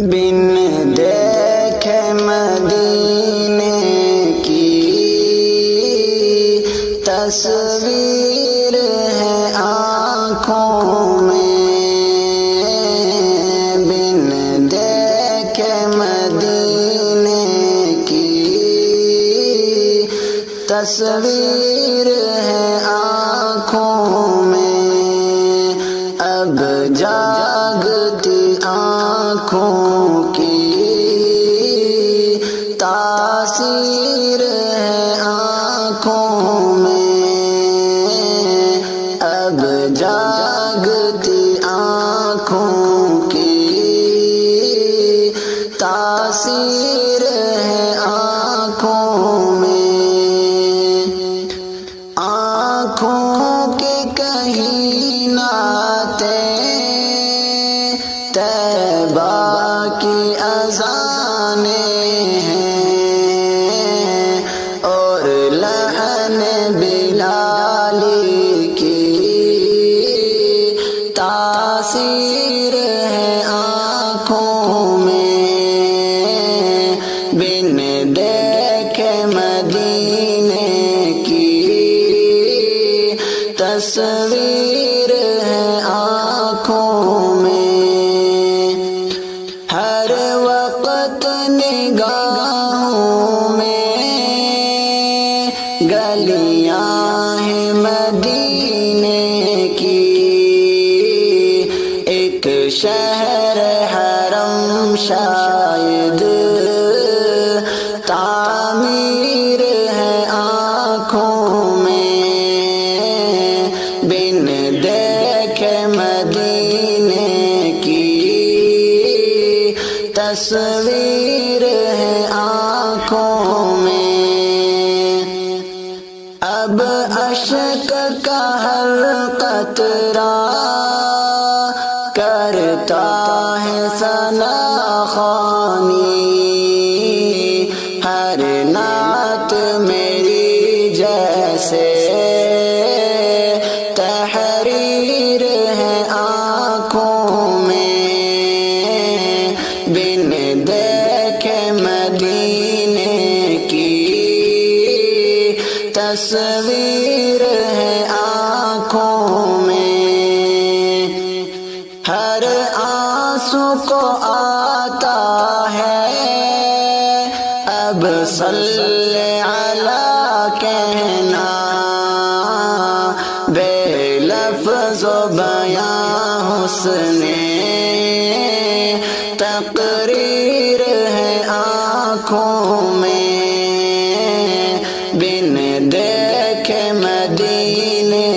بن دیکھے مدینے کی تصویر ہے آنکھوں میں۔ بن دیکھے مدینے کی تصویر ہے جاگتی آنکھوں کی تاثیر ہے آنکھوں میں۔ آنکھوں کے کہیں ناتے تیبا کی اذانے تعمیر ہے آنکھوں میں۔ بن دیکھے مدینے کی تصویر ہے آنکھوں میں۔ اب اشک کا ہر قطرہ کرتا ہے سنا ہر نعت اب صلی علی کہنا بے لفظ و بیاں حسن تقریر ہے آنکھوں میں بن دیکھے مدینے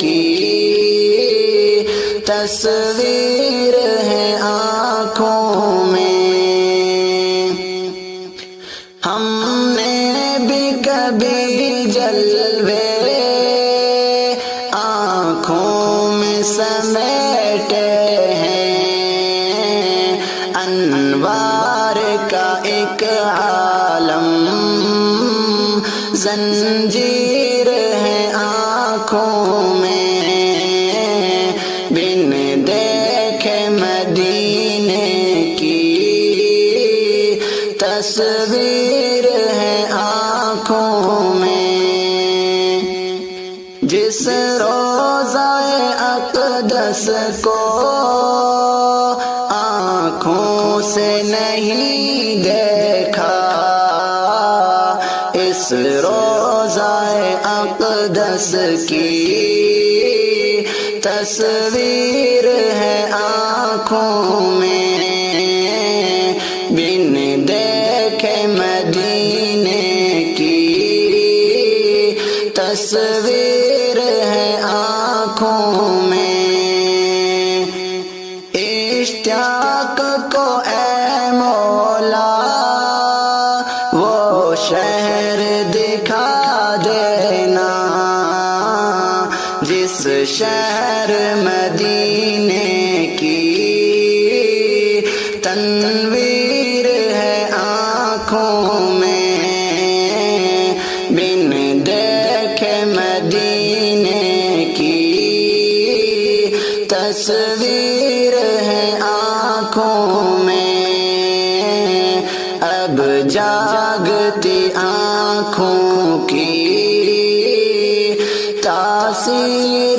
کی تصویر ہے آنکھوں میں ہم نے بھی کبھی جلوے آنکھوں میں سمیٹے ہیں۔ انوار کا ایک عالم زنجیر تصویر ہے آنکھوں میں۔ جس روزہ اقدس کو آنکھوں سے نہیں دیکھا، اس روزہ اقدس کی تصویر ہے آنکھوں میں۔ شہر مدینے کی تنویر ہے آنکھوں میں۔ بن دیکھے مدینے کی تصویر ہے آنکھوں میں۔ اب جاگتی آنکھوں کی تاثیر